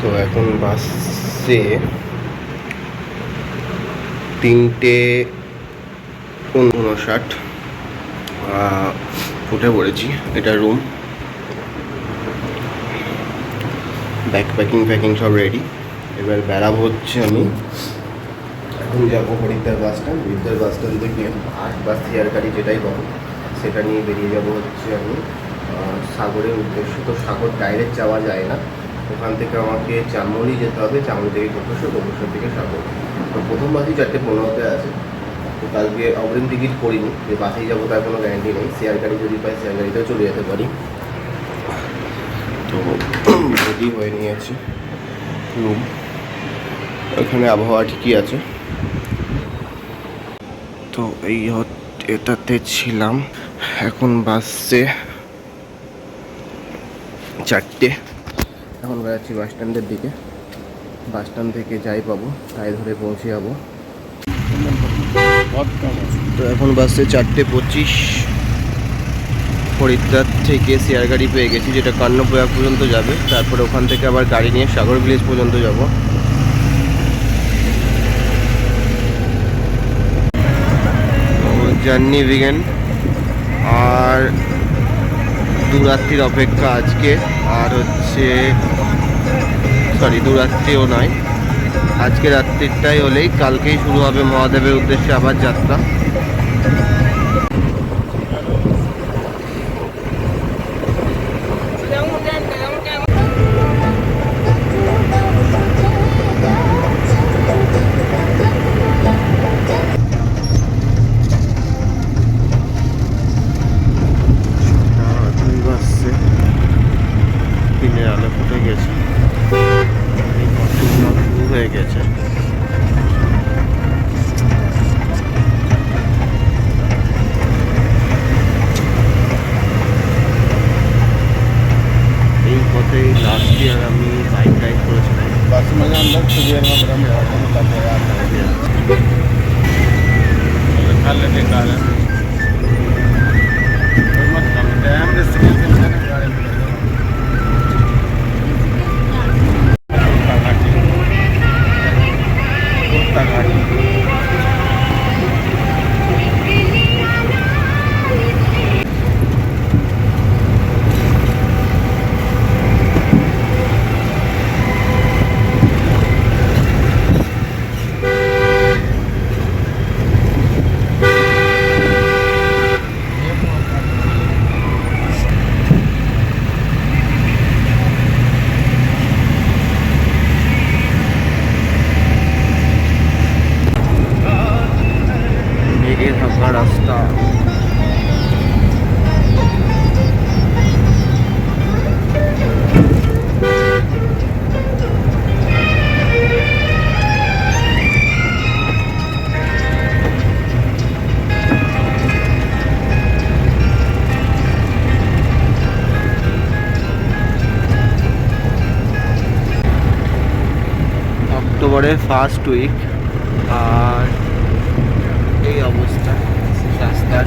তো এখন বাসে তিনটে উনষাট। উঠে পড়েছি, এটা রুম ব্যাক প্যাকিং প্যাকিং সব রেডি এবার বেড়াবো হচ্ছে আমি। এখন যাব Haridwar bus stand Haridwar bus stand থেকে আট বাস সিয়ার গাড়ি যেটাই পাবো সেটা নিয়ে বেরিয়ে যাব হচ্ছে আমি। সাগরের উদ্দেশ্য তো সাগর ডাইরেক্ট যাওয়া যায় না। ওখান থেকে আমাকে চামলি যেতে হবে চামলি থেকে গোপেশ্বর গোপেশ্বর থেকে সাগর। তো প্রথম বাসই চারটে পনেরোতে আছে। তো কালকে অগ্রিম টিকিট করিনি, যে বাসেই যাব তার কোনো গ্যারান্টি নেই। শেয়ার গাড়ি যদি পাই শেয়ার গাড়িতেও চলে যেতে পারি। তো রেডি হয়ে নিয়েছি। রুম এখানে আবহাওয়া ঠিকই আছে। তো এই এটাতে ছিলাম। এখন বাসে চারটে। এখন বেড়াচ্ছি বাস স্ট্যান্ডের দিকে। বাস স্ট্যান্ড থেকে যাই পাবো, তাই ধরে পৌঁছে যাব। তো এখন বাসে চারটে পঁচিশ। হরিদ্বার থেকে শেয়ার গাড়ি পেয়ে গেছি, যেটা কান্নপ্রয়াগ পর্যন্ত যাবে। তারপরে ওখান থেকে আবার গাড়ি নিয়ে সাগর ভিলেজ পর্যন্ত যাব। জার্নি বিগেন আর দু রাত্রির অপেক্ষা আজকে। আর হচ্ছে সরি দুরাত্রিও নয়। আজকে রাত্রিটাই হলেই কালকেই শুরু হবে মহাদেবের উদ্দেশ্যে আবার যাত্রা। এই পথে লাস্ট ইয়ার আমি বাইক রাইড করেছিলাম बस ফার্স্ট উইক আর এই অবস্থা রাস্তার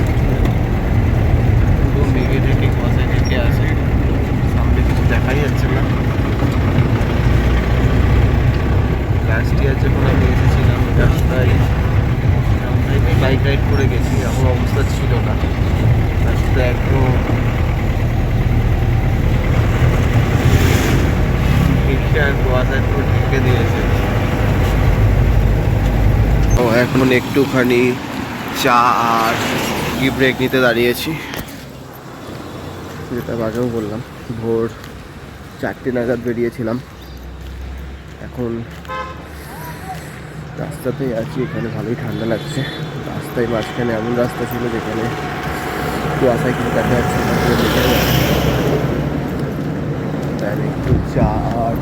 পুরো মেঘে ঢেকে কুয়াশায় ঢেকে আছে সামনে কিছু দেখাই যাচ্ছে না লাস্ট ইয়ার যখন আমি এসেছিলাম রাস্তায় বাইক রাইড করে গেছি এমন অবস্থা ছিল না রাস্তা একদম ঢেকে আর কুয়াশায় পুরো ঢেকে দিয়েছে ও এখন একটুখানি চা আর কি ব্রেক নিতে দাঁড়িয়েছি। যেটা আগেও বললাম, ভোর চারটে নাগাদ বেরিয়েছিলাম। এখন রাস্তাতেই আছি, এখানে ভালোই ঠান্ডা লাগছে। রাস্তায় মাঝখানে এমন রাস্তা ছিল যেখানে কুয়াশায় কিছু দেখা যাচ্ছে একটু চা আর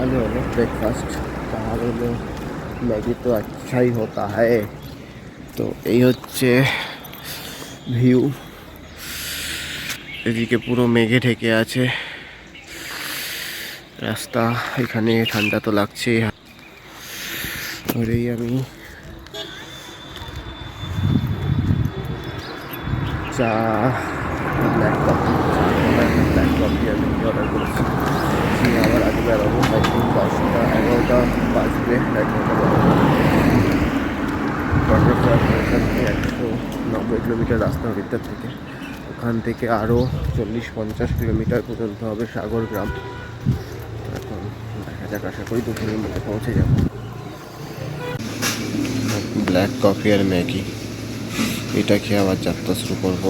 হলো ব্রেকফাস্ট তাহলে হলো ম্যাগি তো আচ্ছাই হতা হয় তো এই হচ্ছে ভিউ। এদিকে পুরো মেঘে ঢেকে আছে। রাস্তা এখানে ঠান্ডা তো লাগছে ধরেই আমি চা ব্ল্যাক কফি ব্ল্যাক কফি আমি অর্ডার করেছি। বেরোবো। আই থিঙ্ক দশটা এগারোটা বাজবে এগারোটা বাজবে এখান একশো নব্বই কিলোমিটার রাস্তা হরিদ্বার থেকে। ওখান থেকে আরও চল্লিশ পঞ্চাশ কিলোমিটার পর্যন্ত হবে সাগর গ্রাম। এখন দেখা যাক, আশা করি দুপুরের মধ্যে পৌঁছে যাব। ব্ল্যাক কফি আর ম্যাগি এটা খেয়ে আবার যাত্রা শুরু করব।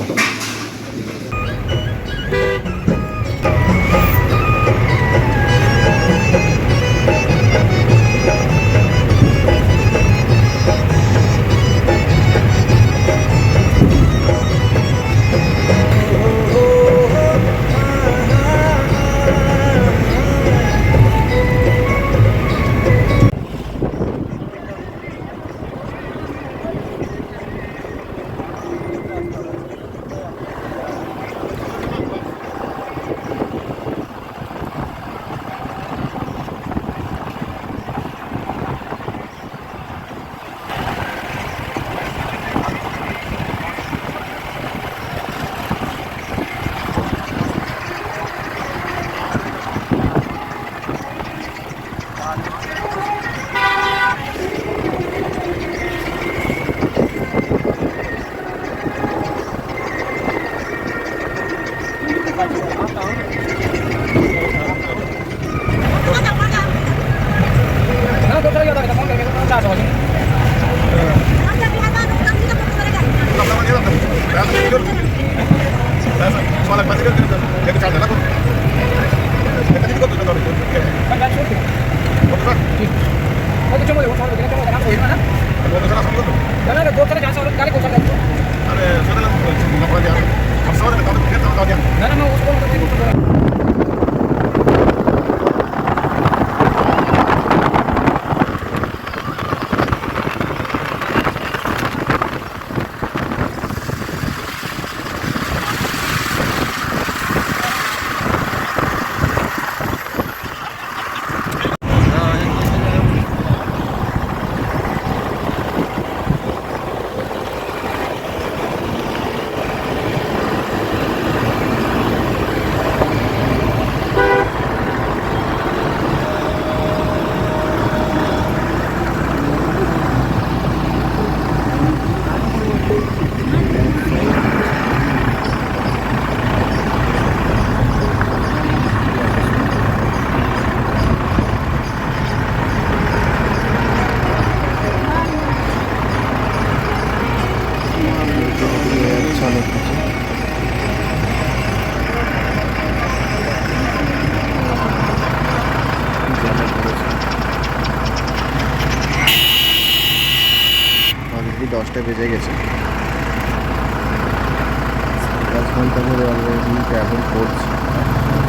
পাঁচ ঘণ্টা ধরে অলরেডি ট্রাভেল করছি।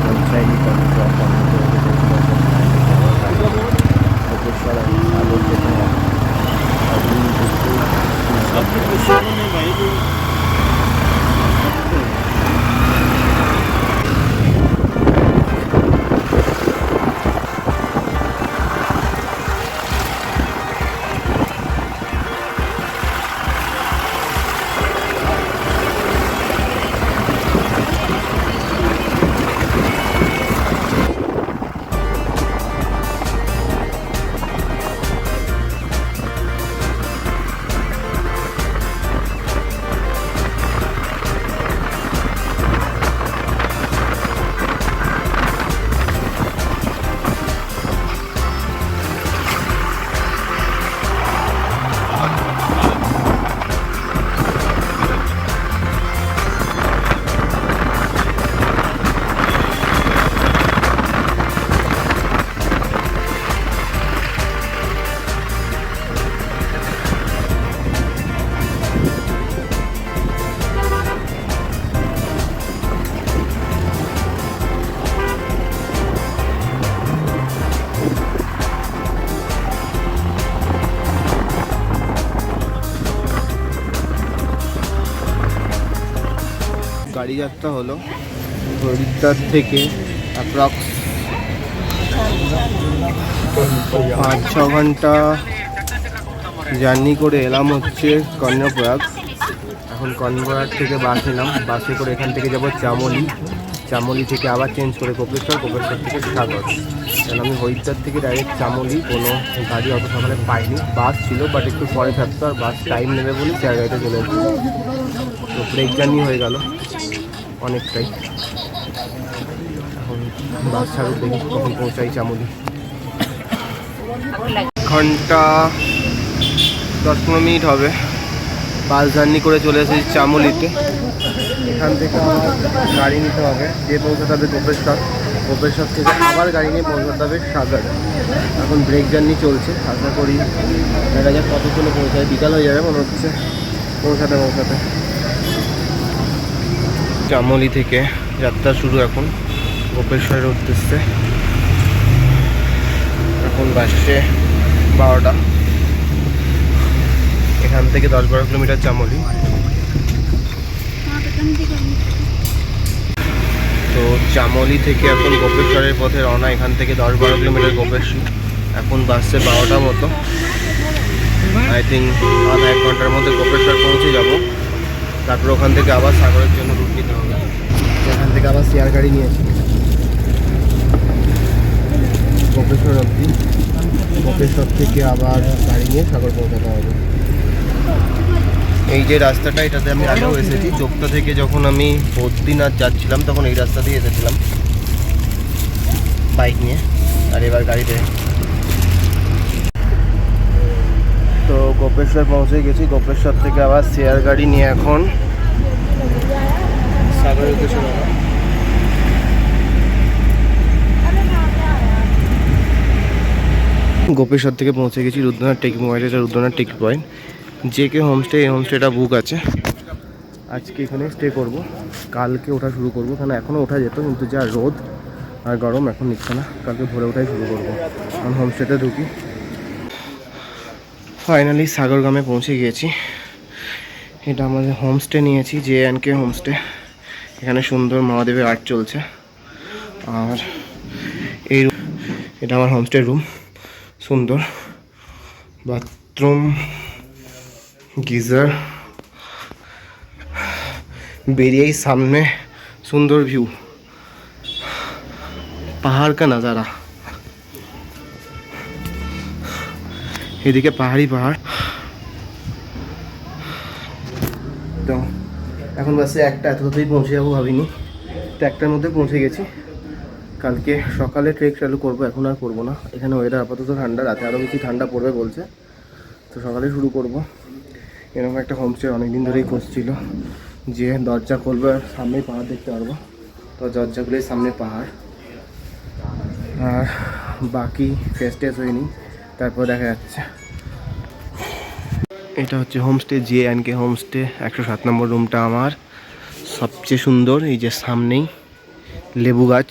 পৌঁছায়নি কন্ট্রপ বন্ধ করে যেতে গাড়ি যাত্রা হলো হরিদ্বার থেকে অ্যাপ্রক্স পাঁচ, ছ ঘণ্টা জার্নি করে এলাম হচ্ছে কর্ণপ্রয়াগ এখন কর্ণপ্রয়াগ থেকে বাস এলাম। বাসে করে এখান থেকে যাব চামলি। চামলি থেকে আবার চেঞ্জ করে গোপেশ্বর গোপেশ্বর থেকে সাগর। কারণ আমি হরিদ্বার থেকে ডাইরেক্ট চামলি। কোনো গাড়ি অত সকালে পাইনি। বাস ছিল বাট একটু পরে থাকতো আর বাস টাইম নেবে বলে জায়গাটা চলে এসেছি। তো ব্রেক জার্নি হয়ে গেল অনেকটাই। এখন বাস ছাড়ুক, দেখি কখন পৌঁছাই চামলি। ঘণ্টা দশ পনেরো মিনিট হবে। বাস জার্নি করে চলে এসেছি চামুলিতে। এখান থেকে গাড়ি নিতে হবে। দিয়ে পৌঁছাতে হবে গোপেশ্বর গোপেশ্বর থেকে আবার গাড়ি নিয়ে পৌঁছাতে হবে সাগর। এখন ব্রেক জার্নি চলছে। আশা করি দেখা যাক কতক্ষণে পৌঁছায়। বিকাল হয়ে যাবে মনে হচ্ছে। পৌঁছাতে পৌঁছাতে। চামলি থেকে যাত্রা শুরু এখন। গোপেশ্বরের উদ্দেশ্যে এখন বাসছে বারোটা। এখান থেকে দশ বারো কিলোমিটার চামলি। তো চামলি থেকে এখন গোপেশ্বরের পথে রওনা, এখান থেকে দশ বারো কিলোমিটার গোপেশ্বর। এখন বাসছে বারোটার মতো। আই থিঙ্ক আধা এক ঘণ্টার মধ্যে গোপেশ্বর পৌঁছে যাব। তারপর ওখান থেকে আবার সাগরের জন্য রুট নিতে হবে। এখান থেকে আবার শেয়ার গাড়ি নিয়েছি গোপেশ্বর অবধি। গোপেশ্বর থেকে আবার গাড়ি নিয়ে সাগর পৌঁছাতে হবে। এই যে রাস্তাটা এটাতে আমি আগেও এসেছি। চোপটা থেকে যখন আমি বদ্রীনাথ যাচ্ছিলাম তখন এই রাস্তা দিয়ে এসেছিলাম। বাইক নিয়ে। আর এবার গাড়িতে তো গোপেশ্বর পৌঁছে গেছি। গোপেশ্বর থেকে আবার শেয়ার গাড়ি নিয়ে এখন গোপেশ্বর থেকে পৌঁছে গেছি রুদ্রনাথ টেক পয়েন্ট এটা রুদ্রনাথ টেক পয়েন্ট। যে কে হোমস্টে এই হোমস্টেটা বুক আছে। আজকে এখানে স্টে করব। কালকে ওঠা শুরু করব। কারণ এখনও ওঠা যেত, কিন্তু যা রোদ আর গরম এখন নিচ্ছে না। কালকে ভোরে ওঠাই শুরু করব। কারণ হোমস্টেতে ঢুকি। ফাইনালি সাগরগ্রামে পৌঁছে গিয়েছি। এটা আমাদের হোমস্টে নিয়েছি জে অ্যান্ড কে হোমস্টে এখানে সুন্দর মহাদেবের আর্ট চলছে। আর এই এটা আমার হোমস্টে রুম সুন্দর। বাথরুম গিজার বেরিয়েই সামনে সুন্দর ভিউ পাহাড় কা নজারা। এদিকে পাহাড়ি পাহাড়। তো, এখন বাসে একটা এতটাতেই পৌঁছে যাব ভাবিনি। তো একটার মধ্যে পৌঁছে গেছি। কালকে সকালে ট্রেক চালু করব, এখন আর করব না। এখানে ওয়েদার আপাতত ঠান্ডা, রাতে আরও বেশি ঠান্ডা পড়বে বলছে। তো সকালে শুরু করব। এরকম একটা হোমস্টে অনেকদিন ধরেই খুঁজছিল। যে দরজা খুলবে আর সামনেই পাহাড় দেখতে পারব। তো দরজা খুলেই সামনে পাহাড়। আর বাকি ফেস টেস হয়নি। তারপর দেখা যাচ্ছে। এটা হচ্ছে homestay, J and K homestay, একশো সাত নম্বর রুমটা আমার। সবচেয়ে সুন্দর, এই যে সামনেই লেবু গাছ।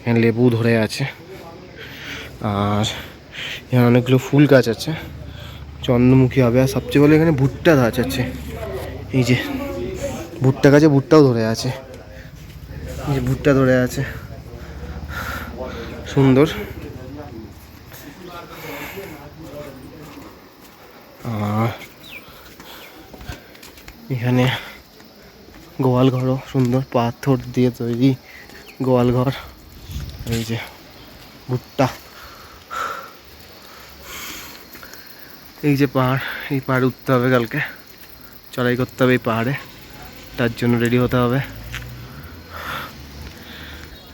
এখানে লেবু ধরে আছে। আর এখানে অনেকগুলো ফুল গাছ আছে। চন্দ্রমুখী হবে। আর সবচেয়ে বলে এখানে ভুট্টা গাছ আছে। এই যে ভুট্টা গাছে ভুট্টাও ধরে আছে। এই যে ভুট্টা ধরে আছে। সুন্দর। এখানে গোয়াল ঘরও সুন্দর পাথর দিয়ে তৈরি গোয়াল ঘর। এই যে ভুট্টা। এই যে পাহাড়, এই পাহাড়ে উঠতে হবে কালকে। চড়াই করতে হবে এই পাহাড়ে। তার জন্য রেডি হতে হবে।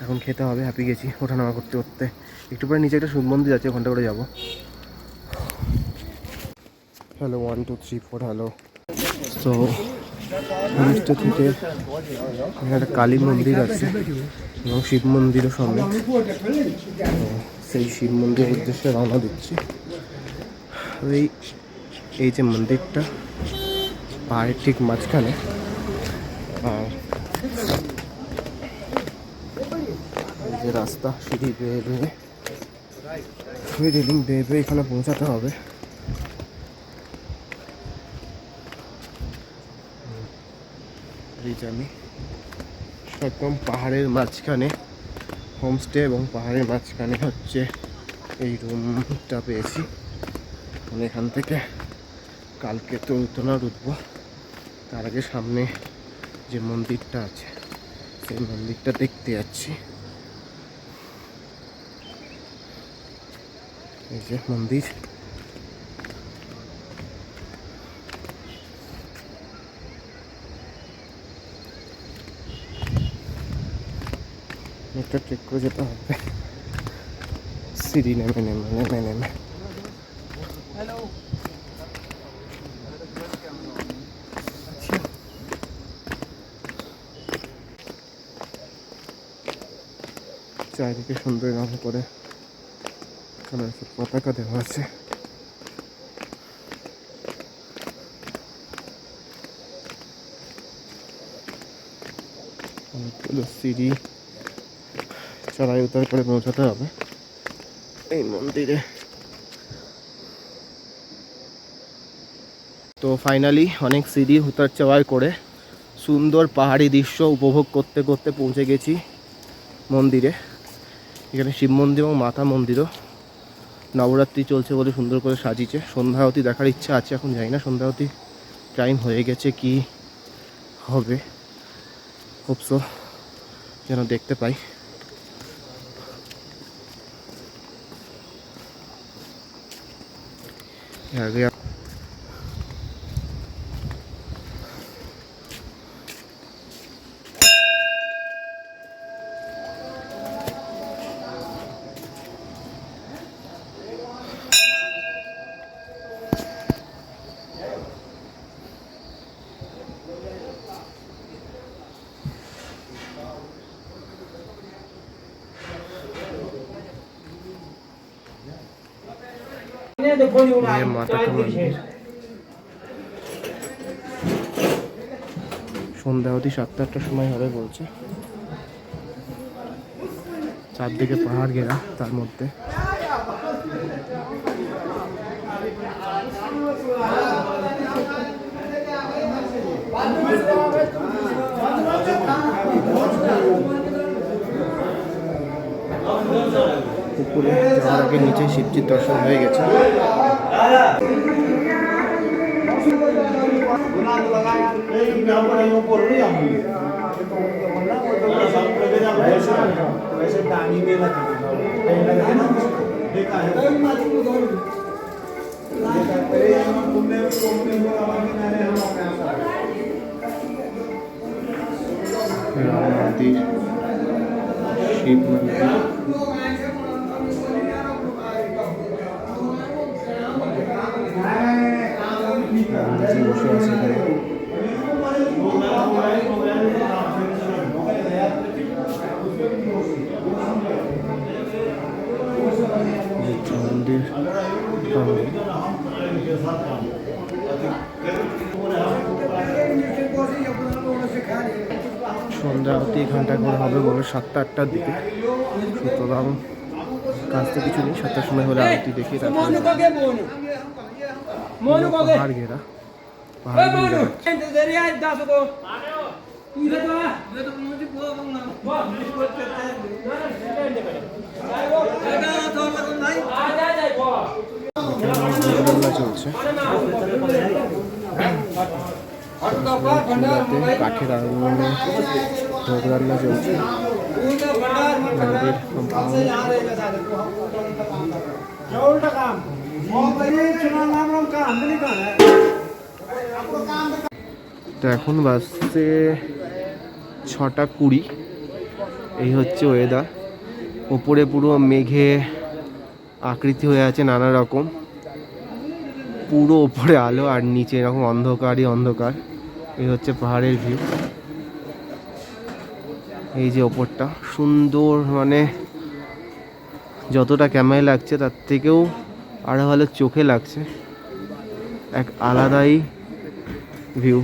এখন খেতে হবে হ্যাপি গেছি। ওঠানামা করতে করতে একটু পরে নিচে একটা সুদ মন্দির আছে, ওখানটা করে যাব। Hello one two three four hello. তো হোমস্টে থেকে একটা কালী মন্দির আছে এবং শিব মন্দিরও সামনে। সেই শিব মন্দিরের উদ্দেশ্যে রওনা দিচ্ছি। এই এই যে মন্দিরটা, পাহাড়ের ঠিক মাঝখানে যে রাস্তা সিঁড়ি বেয়ে বেয়ে রেলিং বেয়ে বেয়ে এখানে পৌঁছাতে হবে। যে আমি। একদম পাহাড়ের মাঝখানে হোমস্টে এবং পাহাড়ের মাঝখানে হচ্ছে এই রুমটা পেয়েছি। আমি এখান থেকে কালকে তো উত্তনার উঠবো তার আগে সামনে যে মন্দিরটা আছে, সেই মন্দিরটা দেখতে যাচ্ছি। এই যে মন্দির। এটা ট্রেক করে যেতে হবে। সিঁড়ি নেমে নেমে নেমে নেমে। চারিদিকে সুন্দর রঙ করে পতাকা দেওয়া আছে। অনেকগুলো সিঁড়ি। চড়াই উতার করে পৌঁছাতে হবে। এই মন্দিরে। তো ফাইনালি অনেক সিঁড়ি উতার চড়াই করে সুন্দর পাহাড়ি দৃশ্য উপভোগ করতে করতে পৌঁছে গেছি মন্দিরে। এখানে শিব মন্দির এবং মাতা মন্দিরও নবরাত্রি চলছে বলে সুন্দর করে সাজিয়েছে। সন্ধ্যাবতী দেখার ইচ্ছা আছে, এখন জানি না সন্ধ্যাবতী টাইম হয়ে গেছে কি হবে। হোপসো যেন দেখতে পাই। 两个呀 নিয়ে মাতাটা সন্ধ্যা অবধি সাতটা আটটার সময় হবে বলছে। চারদিকে পাহাড় ঘেরা তার মধ্যে। পুকুরে যাওয়ার আগে নিচে শিবজির দর্শন হয়ে গেছে। वैसे पानी में लगा देखा है अरे हम घूमने घूमने को हमारे किनारे हम अपने आप आ गए राम मंदिर शिव मंदिर। গান্ধীজি বসে আছে এখানে মন্দির। সন্ধ্যা অতি ঘণ্টা করে হবে বলে সাতটা আটটার দিকে। সুতরাং কাজ তো কিছু নেই সাতটার সময় হলে আরতি দেখি তারপরে পাহাড় ঘেরা। চলছে কাঠের আগুনে ভোগ রান্না চলছে compound। তো এখন বাজছে ছটা কুড়ি। এই হচ্ছে ওয়েদার ওপরে পুরো মেঘে আকৃতি হয়ে আছে নানা রকম। পুরো ওপরে আলো আর নিচে এরকম অন্ধকারই অন্ধকার। এই হচ্ছে পাহাড়ের ভিউ এই যে ওপরটা। সুন্দর মানে যতটা ক্যামেরায় লাগছে তার থেকেও আরও ভালো চোখে লাগছে। এক আলাদাই ভিউ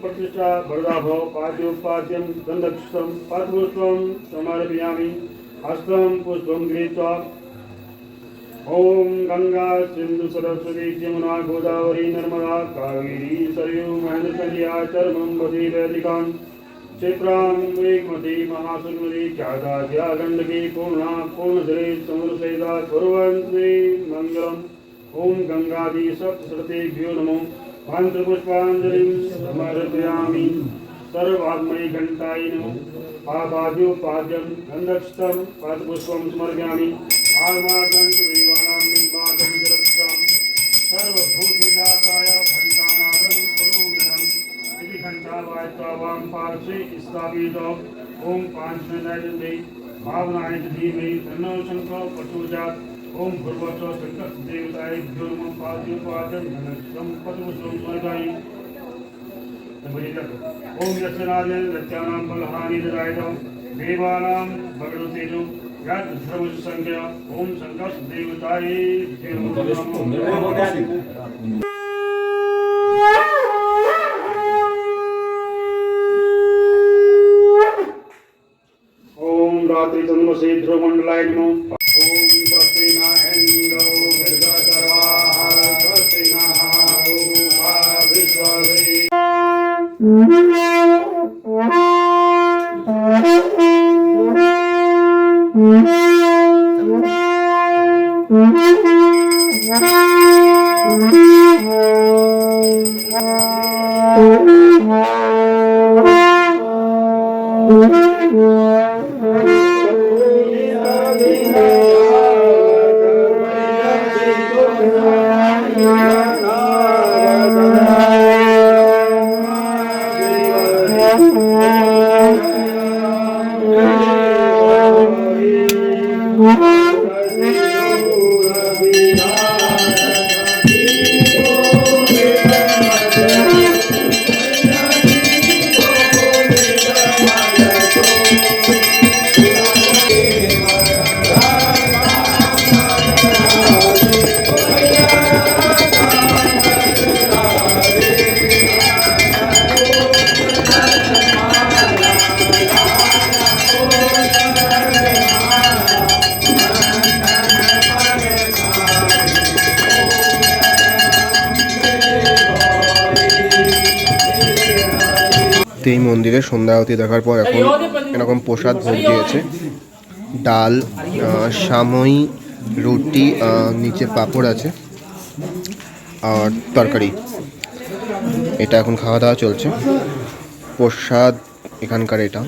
प्रतिष्ठा वरदाभव पाद्योपाद्यं गन्धक्षं पादपुष्पं समर्पयामि हस्तं पुष्पं गृहीत्वा। ॐ गङ्गा सिन्धु सरस्वती यमुना गोदावरी नर्मदा कावेरी सरयू महेन्द्रकन्या चर्मं वदी वैदिकान्। क्षेत्रां वेगमती महासुगमती ख्याता गण्डकी पूर्णा पूर्णधरे समुद्रसेदा कुर्वन्ति मङ्गलम्। ॐ गङ्गादि सप्तशतेभ्यो नमो। मन्त्रपुष्पाञ्जलिं समर्पयामि सर्वात्मनि घण्टाय आपाद्योपाद्यं गन्धक्षितं पादपुष्पं समर्पयामि आगमार्थं निपातं जलक्षां सर्वभूतिघाताय घण्टानादं इति घण्टावायत्वा वां पार्श्वे स्थापितौ। ॐ भावनाय धीमहि प्रचोजात् ओम भगवतो भगवत देवताय दुर्मपाद्योपादन धनक्षम पद्म संपदाय ओम यशनाय लत्यानां बलहानि निरायदं देवानां भगवतेजो यद् धर्मसंज्ञा ओम संकष्ट देवताय देवो ओम रात्रि चंद्र से ध्रुव मंडलाय नमो Mm-hmm. মন্দিরে সন্ধ্যা আরতি দেখার পর এখন এরকম প্রসাদ ভোগ দিয়েছে। ডাল আহ, রুটি নিচে পাঁপড় আছে আর তরকারি। এটা এখন খাওয়া দাওয়া চলছে। প্রসাদ এখানকার এটা।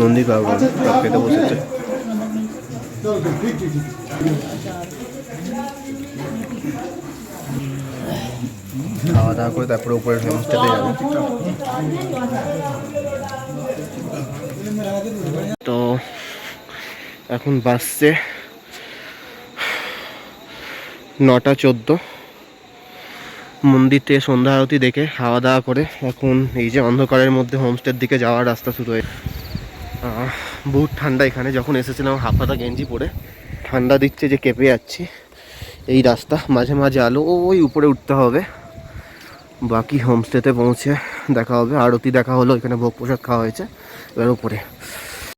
মন্দির বাবা খেতে বসেছে। খাওয়া দাওয়া করে তারপরে উপরে হোমস্টেতে যাব। তো এখন বাসছে নটা চোদ্দ। মন্দির থেকে সন্ধ্যা আরতি দেখে খাওয়া দাওয়া করে এখন এই যে অন্ধকারের মধ্যে হোমস্টের দিকে যাওয়ার রাস্তা শুরু হয়ে বহুত ঠান্ডা এখানে। যখন এসেছিলাম হাফাতা গেঞ্জি পরে, ঠান্ডা দিচ্ছে যে কেঁপে যাচ্ছি। এই রাস্তা, মাঝে মাঝে আলো, ওই উপরে উঠতে হবে। বাকি হোমস্টেতে পৌঁছে দেখা হবে। আরতি দেখা হলো, এখানে ভোগ প্রসাদ খাওয়া হয়েছে। এবার উপরে।